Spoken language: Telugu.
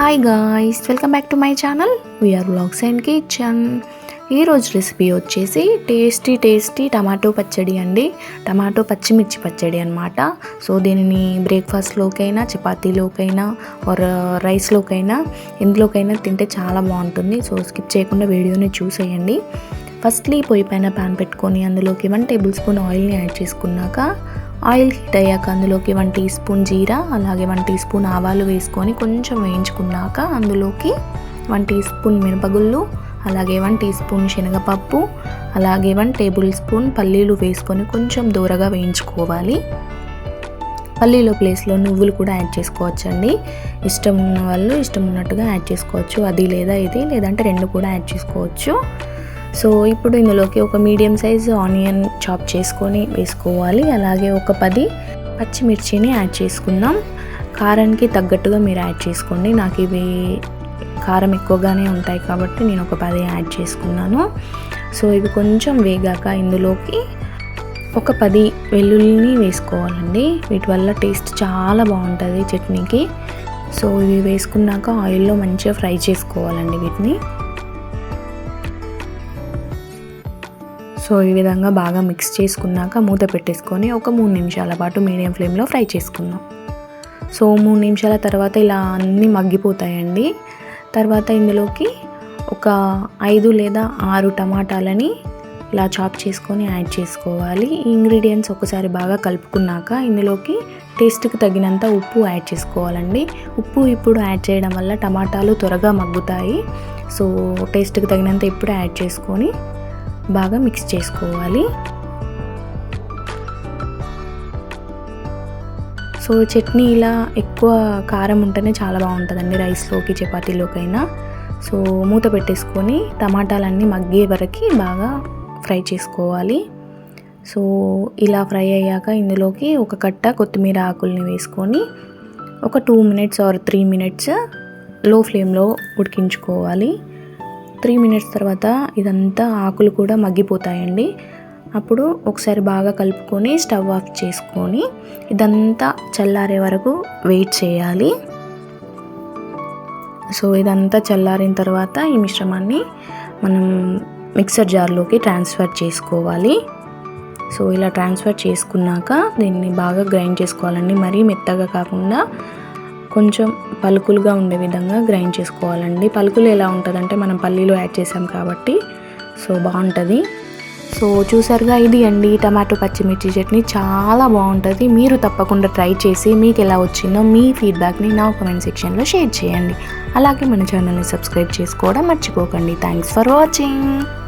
Hi guys welcome back to my channel VR blogs and kitchen ఈరోజు రెసిపీ వచ్చేసి టేస్టీ టేస్టీ టమాటో పచ్చడి అండి. టమాటో పచ్చిమిర్చి పచ్చడి అనమాట సో దీనిని బ్రేక్ఫాస్ట్లోకైనా చపాతీలోకైనా ఆర్ రైస్లోకైనా uh, ఎందులోకైనా తింటే చాలా బాగుంటుంది. సో స్కిప్ చేయకుండా వీడియోని చూసేయండి. ఫస్ట్లీ పొయ్యి పైన ప్యాన్ పెట్టుకొని అందులోకి వన్ టేబుల్ స్పూన్ ఆయిల్ని యాడ్ చేసుకున్నాక ఆయిల్ హీట్ అయ్యాక అందులోకి వన్ టీ స్పూన్ జీరా అలాగే వన్ టీ స్పూన్ ఆవాలు వేసుకొని కొంచెం వేయించుకున్నాక అందులోకి వన్ టీ స్పూన్ మినపగుళ్ళు అలాగే వన్ టీ స్పూన్ శనగపప్పు అలాగే వన్ టేబుల్ స్పూన్ పల్లీలు వేసుకొని కొంచెం దూరగా వేయించుకోవాలి. పల్లీలో ప్లేస్లో నువ్వులు కూడా యాడ్ చేసుకోవచ్చండి. ఇష్టం ఉన్న వాళ్ళు ఇష్టం ఉన్నట్టుగా యాడ్ చేసుకోవచ్చు. అది లేదా ఇది లేదంటే రెండు కూడా యాడ్ చేసుకోవచ్చు. సో ఇప్పుడు ఇందులోకి ఒక మీడియం సైజ్ ఆనియన్ చాప్ చేసుకొని వేసుకోవాలి. అలాగే ఒక పది పచ్చిమిర్చిని యాడ్ చేసుకుందాం. కారానికి తగ్గట్టుగా మీరు యాడ్ చేసుకోండి. నాకు ఇవి కారం ఎక్కువగానే ఉంటాయి కాబట్టి నేను ఒక పది యాడ్ చేసుకున్నాను. సో ఇవి కొంచెం వేగాక ఇందులోకి ఒక పది వెల్లుల్లిని వేసుకోవాలండి. వీటి వల్ల టేస్ట్ చాలా బాగుంటుంది చట్నీకి. సో ఇవి వేసుకున్నాక ఆయిల్లో మంచిగా ఫ్రై చేసుకోవాలండి వీటిని. సో ఈ విధంగా బాగా మిక్స్ చేసుకున్నాక మూత పెట్టేసుకొని ఒక మూడు నిమిషాల పాటు మీడియం ఫ్లేమ్లో ఫ్రై చేసుకుందాం. సో మూడు నిమిషాల తర్వాత ఇలా అన్నీ మగ్గిపోతాయండి. తర్వాత ఇందులోకి ఒక ఐదు లేదా ఆరు టమాటాలని ఇలా చాప్ చేసుకొని యాడ్ చేసుకోవాలి. ఈ ఇంగ్రీడియంట్స్ ఒకసారి బాగా కలుపుకున్నాక ఇందులోకి టేస్ట్కి తగినంత ఉప్పు యాడ్ చేసుకోవాలండి. ఉప్పు ఇప్పుడు యాడ్ చేయడం వల్ల టమాటాలు త్వరగా మగ్గుతాయి. సో టేస్ట్కి తగినంత ఇప్పుడు యాడ్ చేసుకొని బాగా మిక్స్ చేసుకోవాలి. సో చట్నీ ఇలా ఎక్కువ కారం ఉంటేనే చాలా బాగుంటుందండి రైస్లోకి చపాతీలోకైనా. సో మూత పెట్టేసుకొని టమాటాలన్నీ మగ్గే వరకు బాగా ఫ్రై చేసుకోవాలి. సో ఇలా ఫ్రై అయ్యాక ఇందులోకి ఒక కట్ట కొత్తిమీర ఆకుల్ని వేసుకొని ఒక టూ మినిట్స్ ఆర్ త్రీ మినిట్స్లో ఫ్లేమ్లో ఉడికించుకోవాలి. త్రీ మినిట్స్ తర్వాత ఇదంతా ఆకులు కూడా మగ్గిపోతాయండి. అప్పుడు ఒకసారి బాగా కలుపుకొని స్టవ్ ఆఫ్ చేసుకొని ఇదంతా చల్లారే వరకు వెయిట్ చేయాలి. సో ఇదంతా చల్లారిన తర్వాత ఈ మిశ్రమాన్ని మనం మిక్సర్ జార్లోకి ట్రాన్స్ఫర్ చేసుకోవాలి. సో ఇలా ట్రాన్స్ఫర్ చేసుకున్నాక దీన్ని బాగా గ్రైండ్ చేసుకోవాలండి. మరీ మెత్తగా కాకుండా కొంచెం పలుకులుగా ఉండే విధంగా గ్రైండ్ చేసుకోవాలండి. పలుకులు ఎలా ఉంటుందంటే మనం పల్లీలో యాడ్ చేసాం కాబట్టి సో బాగుంటుంది. సో చూసారుగా ఇది అండి టమాటో పచ్చిమిర్చి చట్నీ చాలా బాగుంటుంది. మీరు తప్పకుండా ట్రై చేసి మీకు ఎలా వచ్చిందో మీ ఫీడ్బ్యాక్ని నా కమెంట్ సెక్షన్లో షేర్ చేయండి. అలాగే మన ఛానల్ని సబ్స్క్రైబ్ చేసుకోవడం మర్చిపోకండి. Thanks for watching.